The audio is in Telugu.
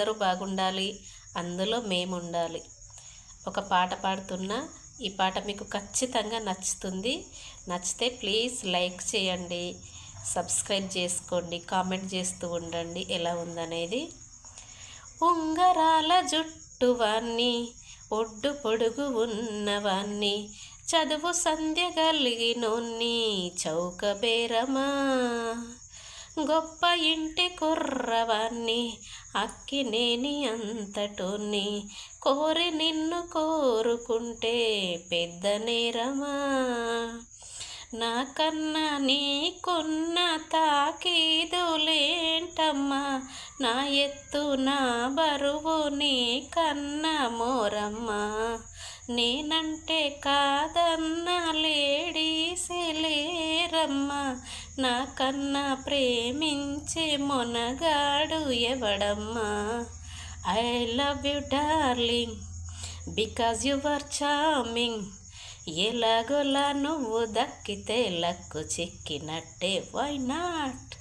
అందరూ బాగుండాలి అందులో మేము ఉండాలి ఒక పాట పాడుతున్నా ఈ పాట మీకు ఖచ్చితంగా నచ్చుతుంది. నచ్చితే ప్లీజ్ లైక్ చేయండి సబ్స్క్రైబ్ చేసుకోండి కామెంట్ చేస్తూ ఉండండి ఎలా ఉందనేది. ఉంగరాల జుట్టువాన్ని ఒడ్డు పొడుగు ఉన్నవాన్ని చదువు సంధ్య కలిగినోన్ని చౌక బేరమా. గొప్ప ఇంటి కుర్రవాన్ని అక్కినేని అంతటోని కోరి నిన్ను కోరుకుంటే పెద్ద నేరమా? నాకన్నా నీకున్న తాకీదులేంటమ్మా? నా ఎత్తు నా బరువు నీ మోరమ్మా? నేనంటే కాదన్న లేడి అమ్మా నా కన్నా ప్రేమించే మొనగాడు ఎవడమ్మా? I love you darling because you are charming. ఎలాగోలా నువ్వు దక్కితే లక్కు చిక్కినట్టే వై నాట్?